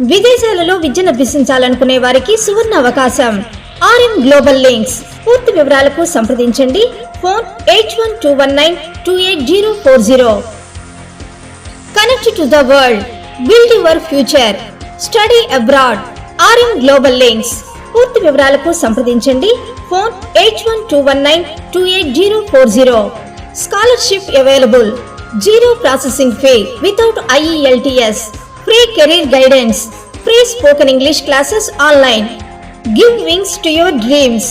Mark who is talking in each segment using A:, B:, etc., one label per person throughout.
A: విదేశాలలో విద్యను అభ్యసించాలనుకునే వారికి సువర్ణ అవకాశం. RM global links. పూర్తి వివరాలకు సంప్రదించండి. Phone eight one two one nine two eight zero four zero connect to the world build your future study abroad RM global links. పూర్తి వివరాలకు సంప్రదించండి. Phone eight one two one nine two eight zero four zero scholarship available zero processing fee without IELTS free career guidance free spoken English classes online give wings to your dreams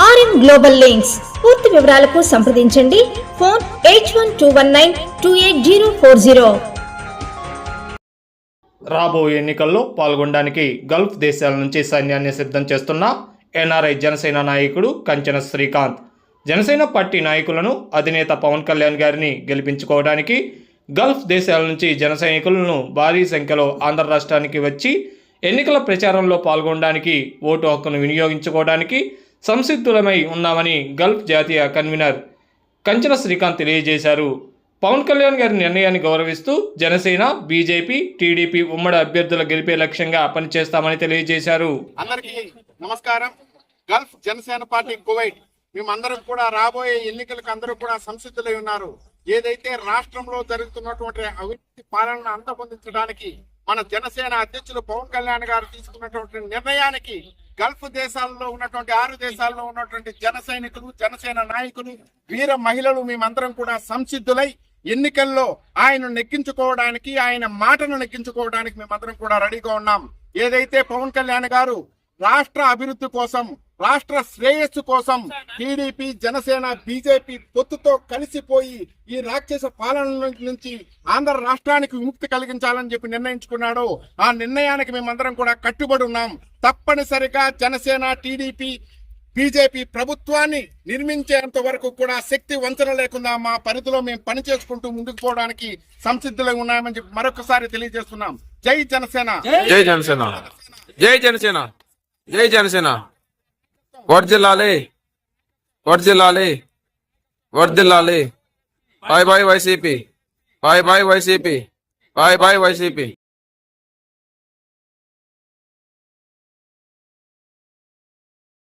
A: RM global links పూర్తి వివరాలకు సంప్రదించండి. Phone eight one two one nine two eight zero four zero
B: రాబోయే ఎన్నికల్లో పాల్గొనడానికి Gulf దేశాల నుంచి సైన్యాన్ని సిద్ధం చేస్తున్న ఎన్ఆర్ఐ జనసేన నాయకుడు కంచన శ్రీకాంత్. జనసేన పార్టీ నాయకులను అధినేత పవన్ కళ్యాణ్ గారిని గెలిపించుకోవడానికి గల్ఫ్ దేశాల నుంచి జన సైనికులను భారీ సంఖ్యలో ఆంధ్ర రాష్ట్రానికి వచ్చి ఎన్నికల ప్రచారంలో పాల్గొనడానికి ఓటు హక్కును వినియోగించుకోవడానికి సంసిద్ధులమై ఉన్నామని గల్ఫ్ జాతీయ కన్వీనర్ కంచన శ్రీకాంత్ తెలియజేశారు. పవన్ కళ్యాణ్ గారి నిర్ణయాన్ని గౌరవిస్తూ జనసేన బీజేపీ టీడీపీ ఉమ్మడి అభ్యర్థుల గెలిపే లక్ష్యంగా పనిచేస్తామని తెలియజేశారు.
C: అందరికీ నమస్కారం. Gulf Janasena party Kuwait. మేమందరం కూడా రాబోయే ఎన్నికలకు అందరూ కూడా సంసిద్ధులై ఉన్నారు. ఏదైతే రాష్ట్రంలో జరుగుతున్నటువంటి అవినీతి పాలనను అంతమొందించడానికి మన జనసేన అధ్యక్షులు పవన్ కళ్యాణ్ గారు తీసుకున్నటువంటి నిర్ణయానికి గల్ఫ్ దేశాల్లో ఉన్నటువంటి ఆరు దేశాల్లో ఉన్నటువంటి జన సైనికులు జనసేన నాయకులు వీర మహిళలు మేమందరం కూడా సంసిద్ధులై ఎన్నికల్లో ఆయన నెగ్గించుకోవడానికి ఆయన మాటను నెగ్గించుకోవడానికి మేమందరం కూడా రెడీగా ఉన్నాం. ఏదైతే పవన్ కళ్యాణ్ గారు రాష్ట్ర అభివృద్ధి కోసం రాష్ట్ర శ్రేయస్సు కోసం టీడీపీ జనసేన బీజేపీ పొత్తుతో కలిసిపోయి ఈ రాక్షస పాలన నుంచి ఆంధ్ర రాష్ట్రానికి విముక్తి కలిగించాలని చెప్పి నిర్ణయించుకున్నాడు. ఆ నిర్ణయానికి మేమందరం కూడా కట్టుబడి ఉన్నాం. తప్పనిసరిగా జనసేన టీడీపీ బీజేపీ ప్రభుత్వాన్ని నిర్మించేంత వరకు కూడా శక్తి వంచన లేకుండా మా పరిధిలో మేము పని చేసుకుంటూ ముందుకు పోవడానికి సంసిద్ధులై ఉన్నామని చెప్పి మరొకసారి తెలియజేస్తున్నాం. జై జనసేన.
D: జై జనసేన. జై జనసేన. జై జనసేన. వర్జిల్లాలి వర్జిల్లాలి వర్జిల్లాలి bye bye YCP. Bye bye YCP. Bye bye YCP.